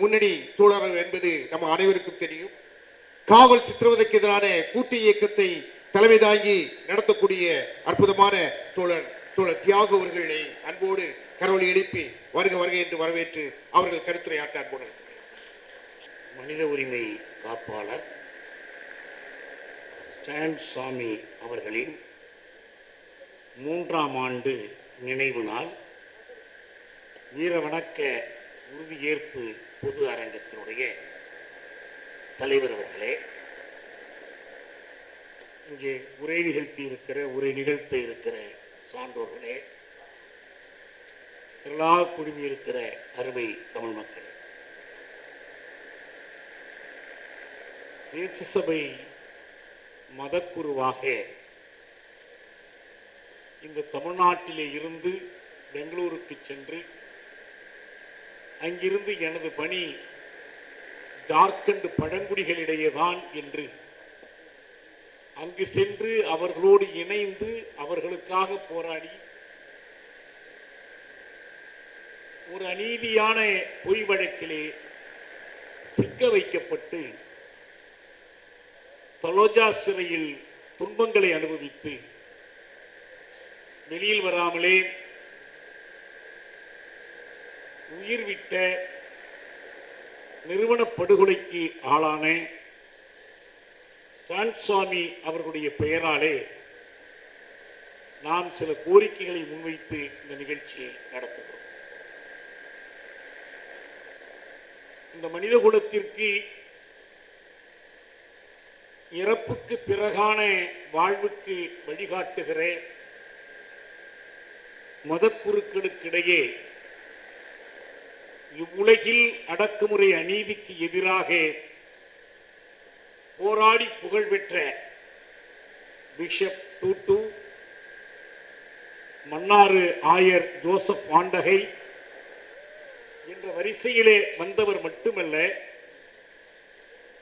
முன்னணி தோழர்கள் என்பது நம்ம அனைவருக்கும் தெரியும். காவல் சித்திரவதைக்கு எதிரான கூட்டு இயக்கத்தை தலைமை தாங்கி நடத்தக்கூடிய அற்புதமான தோழர் தோழர் தியாக அவர்களை அன்போடு கரவொலி எழுப்பி வருக வருக என்று வரவேற்று அவர்கள் கருத்துரையாற்ற அன்போடு மனித உரிமை காப்பாளர் ஸ்டான் சாமி அவர்களின் மூன்றாம் ஆண்டு நினைவு நாள் வீரவணக்க உறுதியேற்பு பொது அரங்கத்தினுடைய தலைவர் அவர்களே இங்கே உரை நிகழ்த்தி இருக்கிற உரை நிகழ்த்த இருக்கிற சான்றோர்களே எல்லா குழுமி இருக்கிற அருமை தமிழ் மக்களே சேசசபை மதக்குருவாக இந்த தமிழ்நாட்டிலே இருந்து பெங்களூருக்கு சென்று அங்கிருந்து எனது பணி ஜார்க்கண்ட் பழங்குடிகளிடையேதான் என்று. அங்கு சென்று அவர்களோடு இணைந்து அவர்களுக்காக போராடி ஒரு அநீதியான பொய் வழக்கிலே சிக்க வைக்கப்பட்டு தலோஜா சிறையில் துன்பங்களை அனுபவித்து வெளியில் வராமலே உயிர் விட்ட நிறுவன படுகொலைக்கு ஆளான ஸ்டான் சுவாமி அவர்களுடைய பெயராலே நாம் சில கோரிக்கைகளை முன்வைத்து இந்த நிகழ்ச்சியை நடத்துகிறோம். இந்த மனித குலத்திற்கு இறப்புக்கு பிறகான வாழ்வுக்கு வழிகாட்டுகிற மதக்குருக்களுக்கிடையே இவ்வுலகில் அடக்குமுறை அநீதிக்கு எதிராக போராடி புகழ்பெற்ற பிஷப் டூட்டு மன்னாறு ஆயர் ஜோசப் ஆண்டகை என்ற வரிசையிலே வந்தவர் மட்டுமல்ல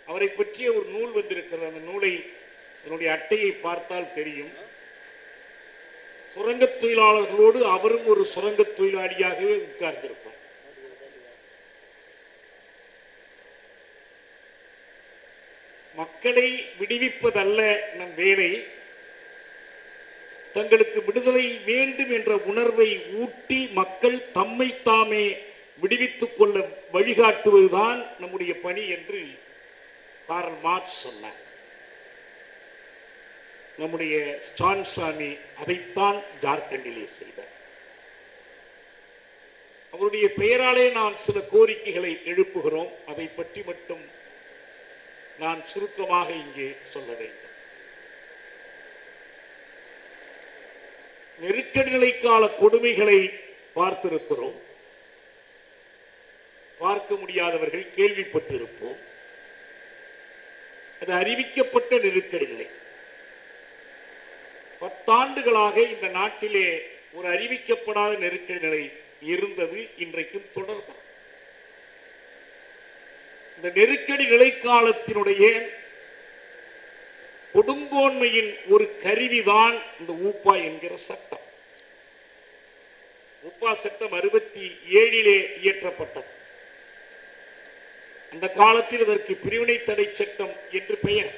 அவரை பற்றிய ஒரு நூல் வந்திருக்கிறது. அந்த நூலை என்னுடைய அட்டையை பார்த்தால் தெரியும். சுரங்க தொழிலாளர்களோடு அவரும் ஒரு சுரங்கத் தொழிலாளியாகவே உட்கார்ந்திருப்பார். மக்களை விடுவிப்பதல்ல நம் வேலை. தங்களுக்கு விடுதலை வேண்டும் என்ற உணர்வை ஊட்டி மக்கள் தம்மை தாமே விடுவித்துக் கொள்ள வழிகாட்டுவதுதான் நம்முடைய பணி என்று காரல் மார்க்ஸ் சொன்னார். நம்முடைய ஸ்டான் சாமி அதைத்தான் ஜார்க்கண்டிலே செய்தார். அவருடைய பெயராலே நாம் சில கோரிக்கைகளை எழுப்புகிறோம். அதை பற்றி மட்டும் நான் சுருக்கமாக இங்கே சொல்ல வேண்டும். நெருக்கடி நிலைக்கால கொடுமைகளை பார்த்திருக்கிறோம். பார்க்க முடியாதவர்கள் கேள்விப்பட்டிருப்போம். அது அறிவிக்கப்பட்ட நெருக்கடி நிலை. பத்தாண்டுகளாக இந்த நாட்டிலே ஒரு அறிவிக்கப்படாத நெருக்கடி நிலை இருந்தது இன்றைக்கும் தொடர்கிறது. இந்த நெருக்கடி நிலைக்காலத்தினுடைய கொடுங்கோன்மையின் ஒரு கருவிதான் இந்த ஊப்பா என்கிற சட்டம். ஊப்பா சட்டம் அறுபத்தி ஏழிலே இயற்றப்பட்டது. அந்த காலத்தில் இதற்கு பிரிவினை தடை சட்டம் என்று பெயர்.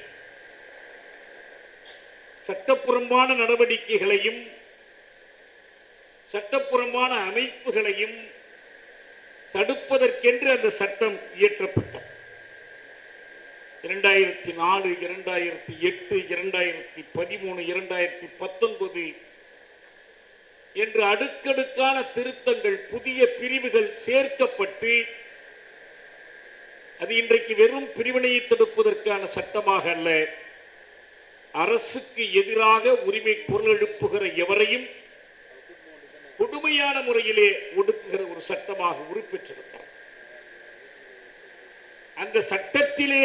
சட்டப்புறம்பான நடவடிக்கைகளையும் சட்டப்புறம்பான அமைப்புகளையும் தடுப்பதற்கென்று அந்த சட்டம் இயற்றப்பட்டது. இரண்டாயிரத்தி நாலு இரண்டாயிரத்தி எட்டு இரண்டாயிரத்தி பதிமூணு இரண்டாயிரத்தி பத்தொன்பது என்று அடுக்கடுக்கான திருத்தங்கள் புதிய பிரிவுகள் சேர்க்கப்பட்டு அது இன்றைக்கு வெறும் பிரிவினையை தடுப்பதற்கான சட்டமாக அல்ல. அரசுக்கு எதிராக உரிமை குரல் எழுப்புகிற எவரையும் கொடுமையான முறையிலே ஒடுக்குகிற ஒரு சட்டமாக உருப்பெற்றிருக்கிறார் அந்த சட்டத்திலே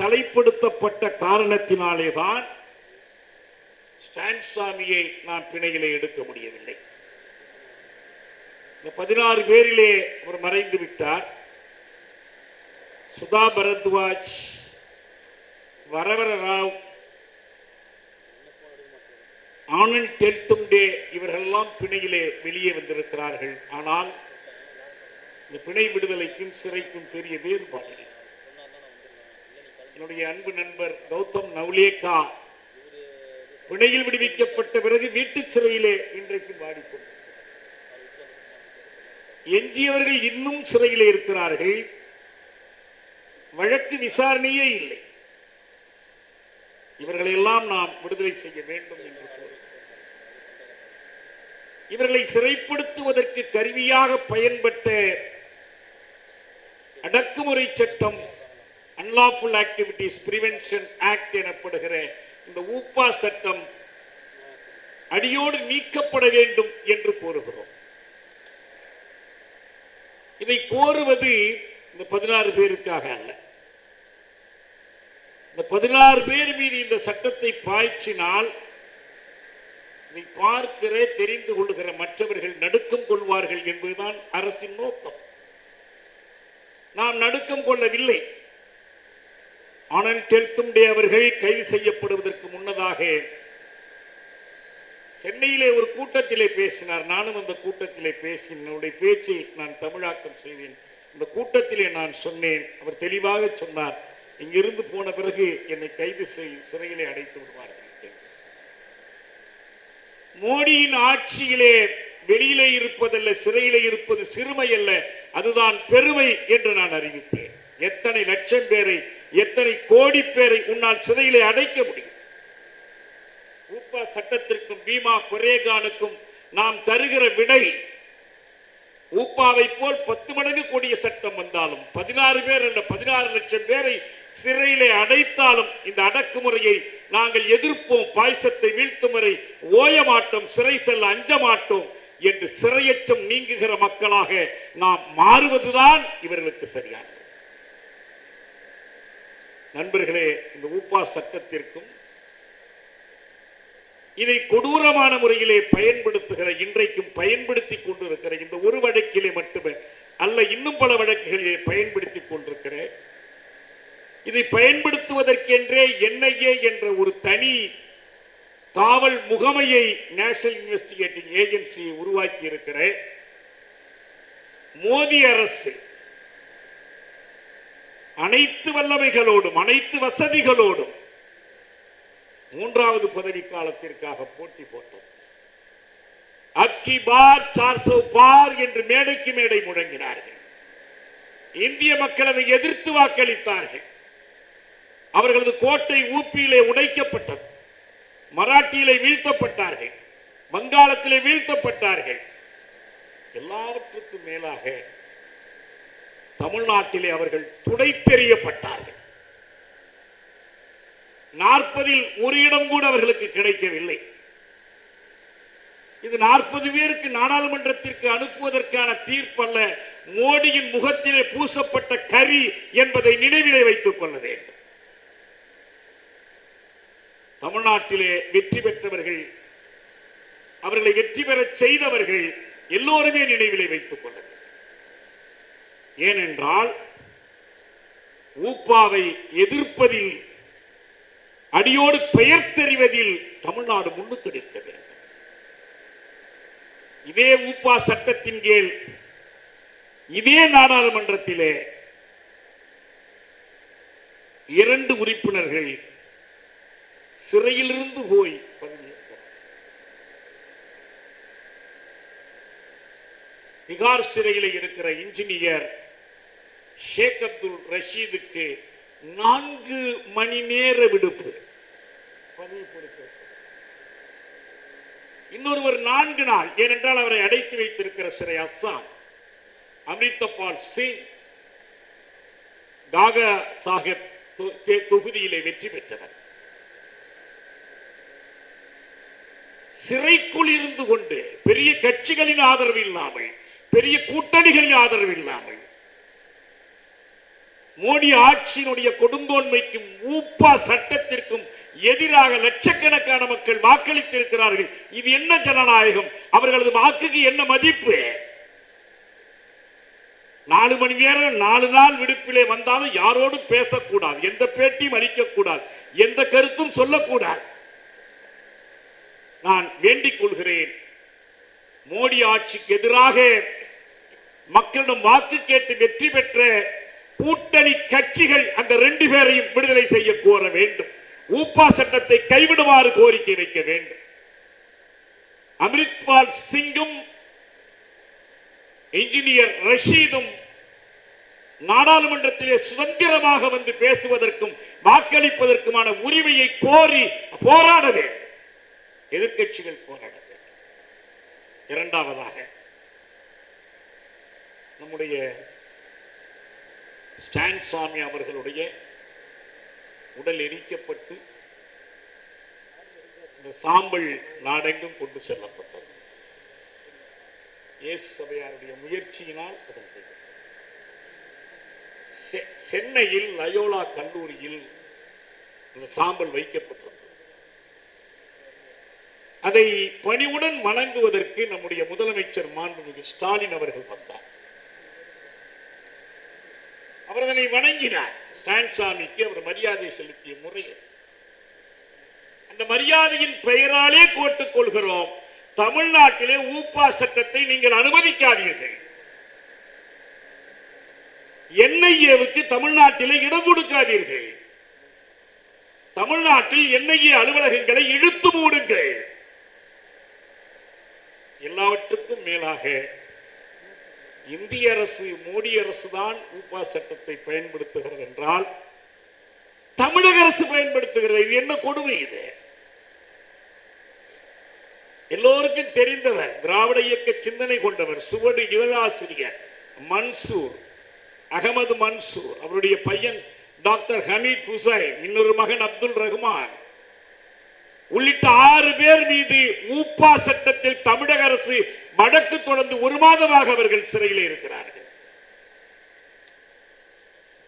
தலைப்படுத்தப்பட்ட காரணத்தினாலே தான் ஸ்டான் சாமியை நான் பிணையிலே எடுக்க முடியவில்லை. இந்த பதினாறு பேரிலே அவர் மறைந்து விட்டார். சுதா பரத்வாஜ் வரவர ராவ் ஆனந்த் தெல்தும்டே இவர்களெல்லாம் பிணையிலே வெளியே வந்திருக்கிறார்கள். ஆனால் இந்த பிணை விடுதலைக்கும் சிறைக்கும் பெரிய வேறுபாடு என்னுடைய அன்பு நண்பர் கௌதம் நவ்லேகா பிணையில் விடுவிக்கப்பட்ட பிறகு வீட்டு சிறையிலே இன்றைக்கு எஞ்சியவர்கள் இன்னும் சிறையிலே இருக்கிறார்கள். வழக்கு விசாரணையே இல்லை. இவர்களை எல்லாம் நாம் விடுதலை செய்ய வேண்டும் என்று இவர்களை சிறைப்படுத்துவதற்கு கருவியாக பயன்பட்ட அடக்குமுறை சட்டம் அன்லாஃபுல் ஆக்டிவிட்டிஸ் பிரிவென்ஷன் ஆக்ட் எனப்படுகிற இந்த ஊப்பா சட்டம் அடியோடு நீக்கப்பட வேண்டும் என்று கோருகிறோம். இதை கோருவது இந்த பதினாறு பேருக்காக அல்ல. இந்த பதினாறு பேர் மீது இந்த சட்டத்தை பாய்ச்சினால் இதை பார்க்கிற தெரிந்து கொள்ளுகிற மற்றவர்கள் நடுக்கம் கொள்வார்கள் என்பதுதான் அரசின் நோக்கம். நாம் நடுக்கம் கொள்ளவில்லை. ஆனால் டெல்தும்டே அவர்கள் கைது செய்யப்படுவதற்கு முன்னதாக சென்னையிலே ஒரு கூட்டத்திலே பேசினார். நானும் அந்த கூட்டத்திலே பேசினேன். என்னுடைய பேச்சை நான் தமிழாக்கம் செய்தேன் அந்த கூட்டத்திலே நான் சொன்னேன். அவர் தெளிவாக சொன்னார். இங்கிருந்து போன பிறகு என்னை கைது செய் சிறையிலே அடைத்து விடுவார்கள் என்று. மோடியின் ஆட்சியிலே வெளியிலே இருப்பதல்ல சிறையிலே இருப்பது சிறுமை அல்ல. அதுதான் பெருமை என்று நான் அறிவித்தேன். எத்தனை லட்சம் பேரை எத்தனை கோடி பேரை உன்னால் சிறையிலே அடைக்க முடியும்? ஊப்பா சட்டத்திற்கும் பீமா கொரேகானுக்கும் நாம் தருகிற விடை ஊப்பாவை போல் பத்து மடங்கு கூடிய சட்டம் வந்தாலும் பதினாறு பேர் அல்ல பதினாறு லட்சம் பேரை சிறையிலே அடைத்தாலும் இந்த அடக்குமுறையை நாங்கள் எதிர்ப்போம். பாய்சத்தை வீழ்த்தும் வரை ஓய மாட்டோம் சிறை செல்ல அஞ்ச மாட்டோம் என்று சிறையச்சம் நீங்குகிற மக்களாக நாம் மாறுவதுதான் இவர்களுக்கு சரியானது நண்பர்களே இந்த ஊப்பா சட்டத்திற்கும் இதை கொடூரமான முறையிலே பயன்படுத்துகிற இன்றைக்கும் பயன்படுத்தி கொண்டிருக்கிற இந்த ஒரு வழக்கிலே மட்டுமே அல்ல இன்னும் பல வழக்குகளிலே பயன்படுத்தி கொண்டிருக்கிற இதை பயன்படுத்துவதற்கென்றே என்ஐஏ என்ற ஒரு தனி காவல் முகமையை நேஷனல் இன்வெஸ்டிகேட்டிங் ஏஜென்சியை உருவாக்கி இருக்கிற மோடி அரசு அனைத்து வல்லமைகளோடும் அனைத்து வசதிகளோடும் மூன்றாவது பதவி காலத்திற்காக போட்டி போட்டோம். அக்கி பார் சார்சோ பார் என்று மேடைக்கு மேடை முழங்கினார்கள். இந்திய மக்களவை எதிர்த்து வாக்களித்தார்கள். அவர்களது கோட்டை ஊப்பியிலே உடைக்கப்பட்டது. மராட்டியிலே வீழ்த்தப்பட்டார்கள். வங்காளத்திலே வீழ்த்தப்பட்டார்கள். எல்லாவற்றுக்கும் மேலாக தமிழ்நாட்டிலே அவர்கள் துணை தெரியப்பட்டார்கள். நாற்பதில் ஒரு இடம் கூட அவர்களுக்கு கிடைக்கவில்லை. இது நாற்பது பேருக்கு நாடாளுமன்றத்திற்கு அனுப்புவதற்கான தீர்ப்பல்ல மோடியின் முகத்திலே பூசப்பட்ட கரி என்பதை நினைவிலே வைத்துக் கொள்ள வேண்டும். தமிழ்நாட்டிலே வெற்றி பெற்றவர்கள் அவர்களை வெற்றி பெறச் செய்தவர்கள் எல்லோருமே நினைவிலே வைத்துக் கொள்ள வேண்டும். ஏனென்றால் ஊப்பாவை எதிர்ப்பதில் அடியோடு பெயர் தெரிவதில் தமிழ்நாடு முன்னுக்கு நிற்க வேண்டும். இதே ஊப்பா சட்டத்தின் கீழ் இதே நாடாளுமன்றத்திலே இரண்டு உறுப்பினர்கள் சிறையிலிருந்து போய் திகார் சிறையில் இருக்கிற இன்ஜினியர் ஷேக் அப்துல் ரஷீதுக்கு நான்கு மணி நேர விடுப்பு. பதவி. இன்னொருவர் நான்கு நாள் ஏனென்றால் அவரை அடைத்து வைத்திருக்கிற சிறை அஸ்ஸாம் அமிர்தபால் சிங் தாகா சாஹிப் தொகுதியிலே வெற்றி பெற்றவர். சிறைக்குள் இருந்து கொண்டு பெரிய கட்சிகளின் ஆதரவு இல்லாமல் பெரிய கூட்டணிகளின் ஆதரவு இல்லாமல் மோடி ஆட்சியினுடைய கொடுங்கோன்மைக்கும் ஊப்பா சட்டத்திற்கும் எதிராக லட்சக்கணக்கான மக்கள் வாக்களித்திருக்கிறார்கள். இது என்ன ஜனநாயகம்? அவர்களது வாக்குக்கு என்ன மதிப்பு? நாலு மணி நேரம் நாலு நாள் விடுப்பிலே வந்தாலும் யாரோடும் பேசக்கூடாது. எந்த பேட்டியும் அளிக்கக்கூடாது. எந்த கருத்தும் சொல்லக்கூடாது. நான் வேண்டிக் கொள்கிறேன். மோடி ஆட்சிக்கு எதிராக மக்களிடம் வாக்கு கேட்டு வெற்றி பெற்ற கூட்டணி கட்சிகள் அந்த ரெண்டு பேரையும் விடுதலை செய்ய கோர வேண்டும். ஊப்பா சட்டத்தை கைவிடுமாறு கோரிக்கை வைக்க வேண்டும். அமிர்த்பால் சிங்கும் இன்ஜினியர் ரஷீதும் நாடாளுமன்றத்திலே சுதந்திரமாக வந்து பேசுவதற்கும் வாக்களிப்பதற்குமான உரிமையை கோரி போராட வேண்டும். எதிர்க்கட்சிகள் போராட வேண்டும். இரண்டாவதாக நம்முடைய ஸ்டான் சாமி அவர்களுடைய உடல் எரிக்கப்பட்டு இந்த சாம்பல் நாடெங்கும் கொண்டு செல்லப்பட்டது. இயேசு சபையாருடைய முயற்சியினால் செ- சென்னையில் லயோலா கல்லூரியில் இந்த சாம்பல் வைக்கப்பட்டிருந்தது. அதை பணிவுடன் வணங்குவதற்கு நம்முடைய முதலமைச்சர் மாண்புமிகு ஸ்டாலின் அவர்கள் வந்தார். அவர் அதனை வணங்கினார். ஸ்டான் சாமிக்கு அவர் மரியாதை செலுத்திய முறை அந்த மரியாதையின் பெயராலே கோட்டுக் கொள்கிறோம். தமிழ்நாட்டிலே ஊப்பா சட்டத்தை நீங்கள் அனுமதிக்காதீர்கள். என்ஐஏவுக்கு தமிழ்நாட்டிலே இடம் கொடுக்காதீர்கள். தமிழ்நாட்டில் என்ஐஏ அலுவலகங்களை இழுத்து மூடுங்கள். எல்லாவற்றுக்கும் மேலாக இந்திய அரசு மோடி அரசு தான் ஊப்பா சட்டத்தை பயன்படுத்துகிறது என்றால் தமிழக அரசு பயன்படுத்துகிறது. இது என்ன கொடுமை இது? எல்லோருக்கும் தெரிந்தவர் திராவிட இயக்க சிந்தனை கொண்டவர் சுவடு இவலாசிரியர் மன்சூர் அகமது மன்சூர். அவருடைய பையன் டாக்டர் ஹமீத் ஹுசைன் இன்னொரு மகன் அப்துல் ரஹ்மான். உள்ளிட்ட ஆறு பேர் மீது ஊப்பா சட்டத்தில் தமிழக அரசு வழக்கு தொடர்ந்து ஒரு மாதமாக அவர்கள் சிறையில் இருக்கிறார்கள்.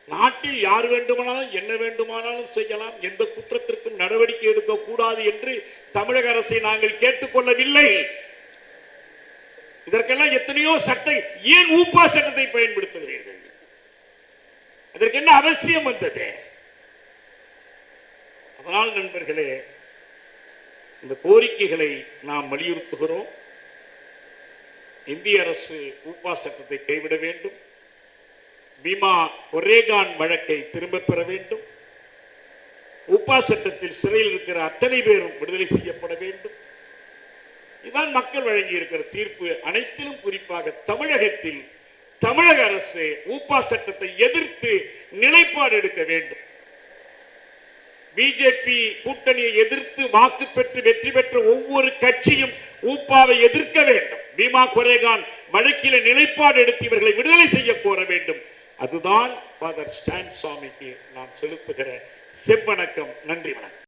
நாட்டில் யார் வேண்டுமானாலும் என்ன வேண்டுமானாலும் செய்யலாம் எந்த குற்றத்திற்கும் நடவடிக்கை எடுக்கக்கூடாது என்று தமிழக அரசை நாங்கள் கேட்டுக்கொள்ளவில்லை. இதற்கெல்லாம் எத்தனையோ சட்டை ஏன் ஊப்பா சட்டத்தை பயன்படுத்துகிறீர்கள்? அதற்கு என்ன அவசியம் வந்தது? அதனால் நண்பர்களே இந்த கோரிக்கைகளை நாம் வலியுறுத்துகிறோம். இந்திய அரசு ஊப்பா சட்டத்தை கைவிட வேண்டும். பீமா ஒரேகான் வழக்கை திரும்பப் பெற வேண்டும். உப்பா சட்டத்தில் சிறையில் இருக்கிற அத்தனை பேரும் விடுதலை செய்யப்பட வேண்டும். இதுதான் மக்கள் வழங்கி இருக்கிற தீர்ப்பு அனைத்திலும் குறிப்பாக தமிழகத்தில் தமிழக அரசு ஊப்பா சட்டத்தை எதிர்த்து நிலைப்பாடு எடுக்க வேண்டும். பிஜேபி கூட்டணியை எதிர்த்து வாக்கு பெற்று வெற்றி பெற்ற ஒவ்வொரு கட்சியும் ஊப்பாவை எதிர்க்க வேண்டும். பீமா கொரேகான் வழக்கில நிலைப்பாடு எடுத்து இவர்களை விடுதலை செய்ய கோர வேண்டும். அதுதான் ஃபாதர் ஸ்டான் சுவாமிக்கு நாம் செலுத்துகிற செவ்வணக்கம். நன்றி வணக்கம்.